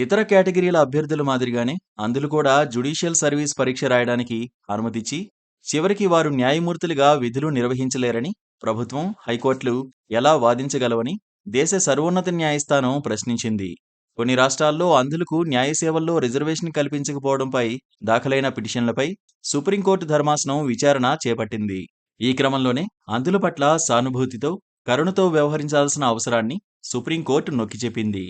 ఇతర కేటగిరీల అభ్యర్థుల మాదిరిగానే అందులు కూడా జుడిషియల్ సర్వీస్ పరీక్ష రాయడానికి అనుమతిచ్చి చివరికి వారు న్యాయమూర్తులుగా విధులు నిర్వహించలేరని ప్రభుత్వం హైకోర్టులు ఎలా వాదించగలవని దేశ సర్వోన్నత న్యాయస్థానం ప్రశ్నించింది. కొన్ని రాష్ట్రాల్లో అంధులకు న్యాయ సేవల్లో రిజర్వేషన్ కల్పించకపోవడంపై దాఖలైన పిటిషన్లపై సుప్రీంకోర్టు ధర్మాసనం విచారణ చేపట్టింది. ఈ క్రమంలోనే అంధుల పట్ల సానుభూతితో కరుణతో వ్యవహరించాల్సిన అవసరాన్ని సుప్రీంకోర్టు నొక్కి చెప్పింది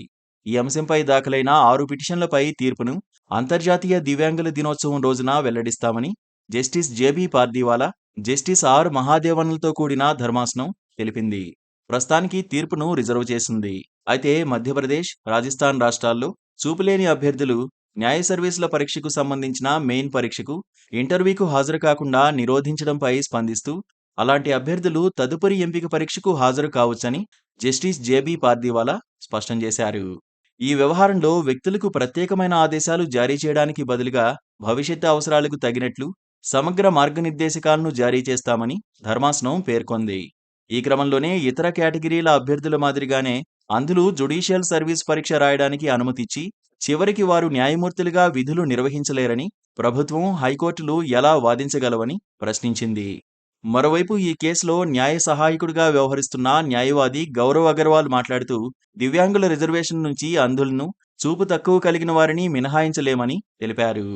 ఈ అంశంపై దాఖలైన ఆరు పిటిషన్లపై తీర్పును అంతర్జాతీయ దివ్యాంగుల దినోత్సవం రోజున వెల్లడిస్తామని justice J B Pardiwala justice R మహాదేవన్లతో కూడిన ధర్మాసనం తెలిపింది. ప్రస్తుతానికి తీర్పును రిజర్వ్ చేసింది. అయితే మధ్యప్రదేశ్ రాజస్థాన్ రాష్ట్రాల్లో చూపులేని అభ్యర్థులు న్యాయ సర్వీసుల పరీక్షకు సంబంధించిన మెయిన్ పరీక్షకు ఇంటర్వ్యూకు హాజరు కాకుండా నిరోధించడంపై స్పందిస్తూ అలాంటి అభ్యర్థులు తదుపరి ఎంపిక పరీక్షకు హాజరు కావచ్చని జస్టిస్ జేబీ పార్దీవాలా స్పష్టం చేశారు. ఈ వ్యవహారంలో వ్యక్తులకు ప్రత్యేకమైన ఆదేశాలు జారీ చేయడానికి బదులుగా భవిష్యత్తు అవసరాలకు తగినట్లు సమగ్ర మార్గనిర్దేశకాలను జారీ చేస్తామని ధర్మాసనం పేర్కొంది. ఈ క్రమంలోనే ఇతర కేటగిరీల అభ్యర్థుల మాదిరిగానే అందులో జుడిషియల్ సర్వీస్ పరీక్ష రాయడానికి అనుమతిచ్చి చివరికి వారు న్యాయమూర్తులుగా విధులు నిర్వహించలేరని ప్రభుత్వం హైకోర్టులు ఎలా వాదించగలవని ప్రశ్నించింది. మరోవైపు ఈ కేసులో న్యాయ సహాయకుడిగా వ్యవహరిస్తున్న న్యాయవాది గౌరవ్ అగర్వాల్ మాట్లాడుతూ దివ్యాంగుల రిజర్వేషన్ నుంచి అంధులను చూపు తక్కువ కలిగిన వారిని మినహాయించలేమని తెలిపారు.